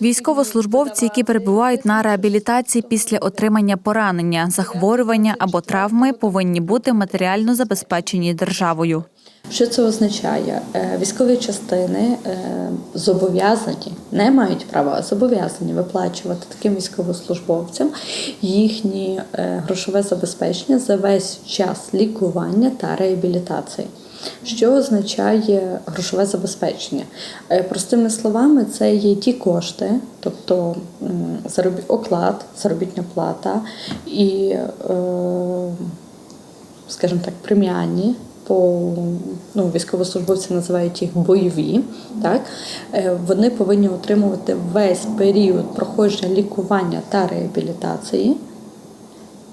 Військовослужбовці, які перебувають на реабілітації після отримання поранення, захворювання або травми, повинні бути матеріально забезпечені державою. Що це означає? Е, Військові частини е, зобов'язані, не мають права, а зобов'язані виплачувати таким військовослужбовцям їхні е, грошове забезпечення за весь час лікування та реабілітації. Що означає грошове забезпечення? Е, Простими словами, це є ті кошти, тобто оклад, заробітна плата і, е, скажімо так, преміальні по ну, військовослужбовці називають їх бойові. Так? Е, Вони повинні отримувати весь період проходження лікування та реабілітації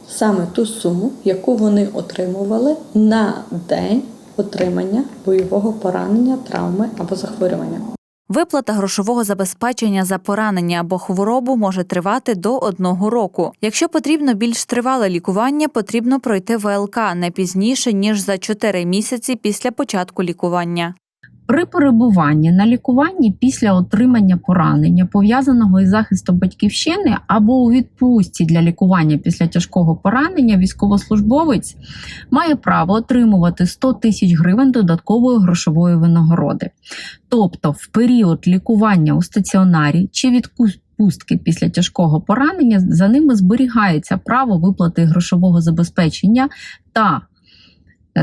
саме ту суму, яку вони отримували на день отримання бойового поранення, травми або захворювання. Виплата грошового забезпечення за поранення або хворобу може тривати до одного року. Якщо потрібно більш тривале лікування, потрібно пройти ВЛК не пізніше ніж за 4 місяці після початку лікування. При перебуванні на лікуванні після отримання поранення, пов'язаного із захистом батьківщини або у відпустці для лікування після тяжкого поранення, військовослужбовець має право отримувати 100 тисяч гривень додаткової грошової винагороди. Тобто, в період лікування у стаціонарі чи відпустки після тяжкого поранення за ними зберігається право виплати грошового забезпечення та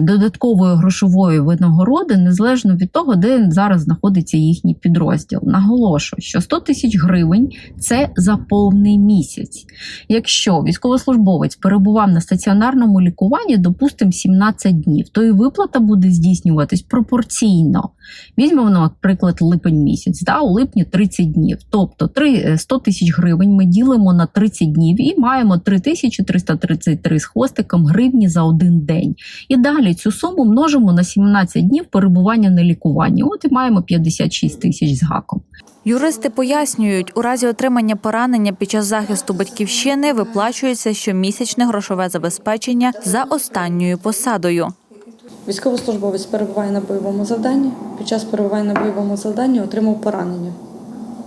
додаткової грошової винагороди незалежно від того, де зараз знаходиться їхній підрозділ. Наголошую, що 100 тисяч гривень це за повний місяць. Якщо військовослужбовець перебував на стаціонарному лікуванні, допустимо, 17 днів, то і виплата буде здійснюватись пропорційно. Візьмемо, наприклад, липень місяць, да, у липні 30 днів. Тобто 100 тисяч гривень ми ділимо на 30 днів і маємо 3333 з хвостиком гривні за один день. І далі цю суму множимо на 17 днів перебування на лікуванні. От і маємо 56 тисяч з гаком. Юристи пояснюють, у разі отримання поранення під час захисту батьківщини виплачується щомісячне грошове забезпечення за останньою посадою. Військовослужбовець перебуває на бойовому завданні. Під час перебування на бойовому завданні отримав поранення.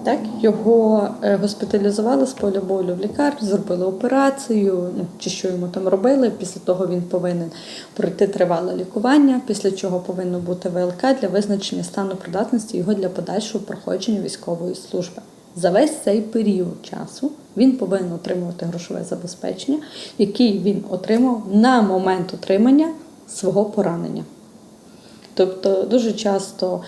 Так, його е, госпіталізували з поля болю в лікарню, зробили операцію, ну чи що йому там робили. Після того він повинен пройти тривале лікування, після чого повинно бути ВЛК для визначення стану придатності його для подальшого проходження військової служби. За весь цей період часу він повинен отримувати грошове забезпечення, яке він отримав на момент отримання свого поранення. Тобто дуже часто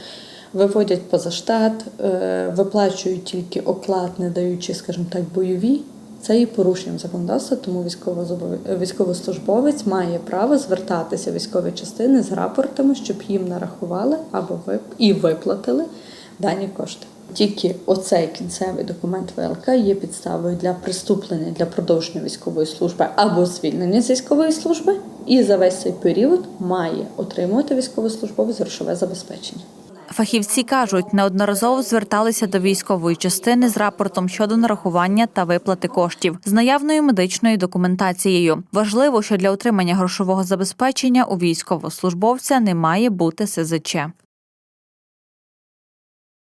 виводять поза штат, е, виплачують тільки оклад, не даючи, скажімо так, бойові. Це є порушенням законодавства, тому військовозобов- військовослужбовець має право звертатися в військові частини з рапортами, щоб їм нарахували або і виплатили дані кошти. Тільки оцей кінцевий документ ВЛК є підставою для преступлення для продовження військової служби або звільнення з військової служби, і за весь цей період має отримувати військовослужбовець грошове забезпечення. Фахівці кажуть, неодноразово зверталися до військової частини з рапортом щодо нарахування та виплати коштів з наявною медичною документацією. Важливо, що для отримання грошового забезпечення у військовослужбовця не має бути СЗЧ.